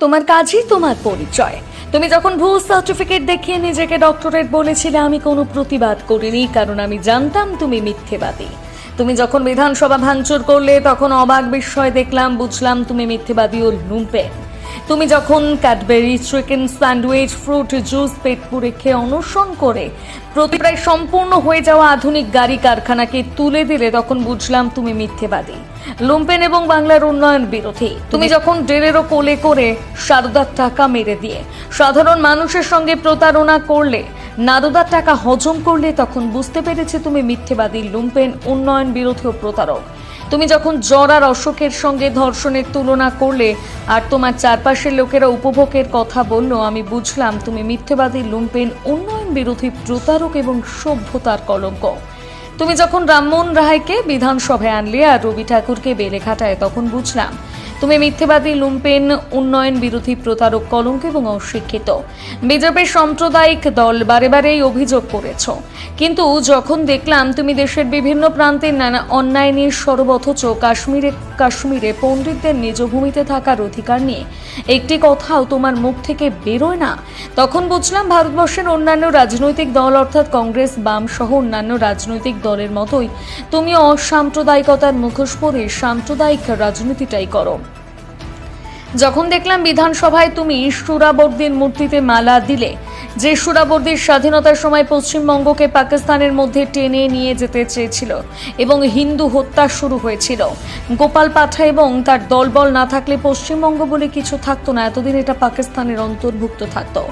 তোমার কাজই তোমার পরিচয়। তুমি যখন ভুল সার্টিফিকেট দেখিয়ে নিজেকে ডক্টরেট বলেছিলে, আমি কোনো প্রতিবাদ করিনি, কারণ আমি জানতাম তুমি মিথ্যেবাদী। তুমি যখন বিধানসভা ভাঙচুর করলে, তখন অবাক বিস্ময় দেখলাম, বুঝলাম তুমি মিথ্যেবাদী ও লুম্পেন। তুমি যখন Cadbury, chicken sandwich, fruit juice, পেট পুরে খেয়ে অনশন করে প্রতি প্রায় সম্পূর্ণ হয়ে যাওয়া আধুনিক গাড়ি কারখানাকে তুলে দিলে তখন বুঝলাম তুমি মিথ্যেবাদী। লুম্পেন এবং বাংলার উন্নয়ন বিরোধী। তুমি যখন ড্রেনেরও কোলে করে সারদার টাকা মেরে দিয়ে সাধারণ মানুষের সঙ্গে প্রতারণা করলে নারদার টাকা হজম করলে তখন বুঝতে পেরেছে তুমি মিথ্যেবাদী, লুম্পেন উন্নয়ন বিরোধী ও প্রতারক। তুমি যখন জ্বর আর সঙ্গে ধর্ষণের তুলনা করলে আর তোমার চারপাশের লোকেরা উপভোগের কথা বলল, আমি বুঝলাম তুমি মিথ্যেবাদী, লুম্পেন, উন্নয়ন বিরোধী, প্রতারক এবং সভ্যতার কলঙ্ক। তুমি যখন রামমোহন রায়কে বিধানসভায় আনলে আর রবি ঠাকুরকে বেলেঘাটায়, তখন বুঝলাম তুমি মিথ্যেবাদী, লুম্পেন, উন্নয়ন বিরোধী, প্রতারক, কলঙ্ক এবং অশিক্ষিত। বিজেপির সাম্প্রদায়িক দল বারে অভিযোগ করেছ। কিন্তু যখন দেখলাম তুমি দেশের বিভিন্ন প্রান্তের নানা অন্যায় নিয়ে সরব অথচ কাশ্মীরে কাশ্মীরে পণ্ডিতদের নিজ ভূমিতে থাকার অধিকার নিয়ে। একটি কথাও তোমার মুখ থেকে বেরোয় না। তখন বুঝলাম ভারতবর্ষের অন্যান্য রাজনৈতিক দল, অর্থাৎ কংগ্রেস, বাম সহ অন্যান্য রাজনৈতিক দলের মতোই, তুমি অসাম্প্রদায়িকতার মুখোশ পরে সাম্প্রদায়িক রাজনীতিটাই করো। যখন দেখলাম বিধানসভায় তুমি সুরাবর্দীর মূর্তিতে মালা দিলে যে সুরাবর্দীর স্বাধীনতার সময় পশ্চিমবঙ্গকে পাকিস্তানের মধ্যে টেনে নিয়ে যেতে চেয়েছিল এবং হিন্দু হত্যা শুরু হয়েছিল। গোপাল পাঠা এবং তার দলবল না থাকলে পশ্চিমবঙ্গ বলে কিছু থাকতো না, এতদিন এটা পাকিস্তানের অন্তর্ভুক্ত থাকতো।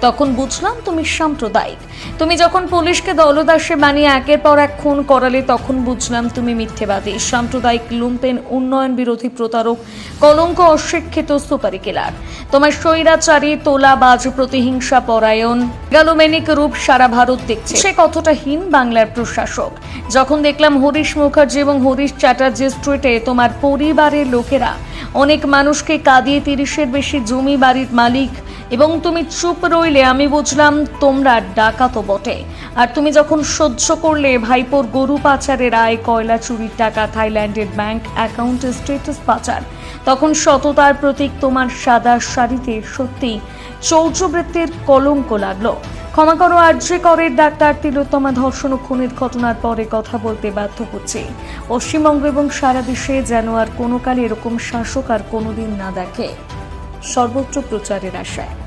তখন বুঝলাম তুমি সাম্প্রদায়িক। তুমি যখন পুলিশকে দলদাসে বানিয়ে একের পর এক খুন করালে তখন বুঝলাম তুমি মিথ্যেবাদী। সাম্প্রদায়িক লুম্পেন উন্নয়ন বিরোধী প্রতারক, কলঙ্ক অশিক্ষিত সুপারি কিলার তোমার স্বৈরাচারী, তোলাবাজ, প্রতিহিংসা পরায়ণ গালোমেনিক রূপ সারা ভারত দেখছে। সে কতটা হীন বাংলার প্রশাসক। যখন দেখলাম হরিশ মুখার্জি এবং হরিশ চ্যাটার্জি স্ট্রিটে তোমার পরিবারের লোকেরা অনেক মানুষকে কাঁদিয়ে তিরিশের বেশি জমি বাড়ির মালিক। এবং তুমি চুপ রইলে, আমি বুঝলাম তোমরা ডাকাতো বটে। আর তুমি যখন সহ্য করলে, ভাইপোর গরু পাচারের আয়, কয়লা চুরির টাকা, থাইল্যান্ডের ব্যাংক অ্যাকাউন্টে স্ট্যাটাস পাচার। তখন সততার প্রতীক তোমার সাদা শাড়িতে সত্যি চৌর্যবৃত্তির কলঙ্ক লাগল। ক্ষমা করো আর্যে করের ডাক্তার তিলোত্তমা ধর্ষণ ও খুনের ঘটনার পরে কথা বলতে বাধ্য হচ্ছে। পশ্চিমবঙ্গ এবং সারা দেশে যেন আর কোনো কালে এরকম শাসক আর কোনোদিন না দেখে। সর্বোচ্চ প্রচারের আশায়।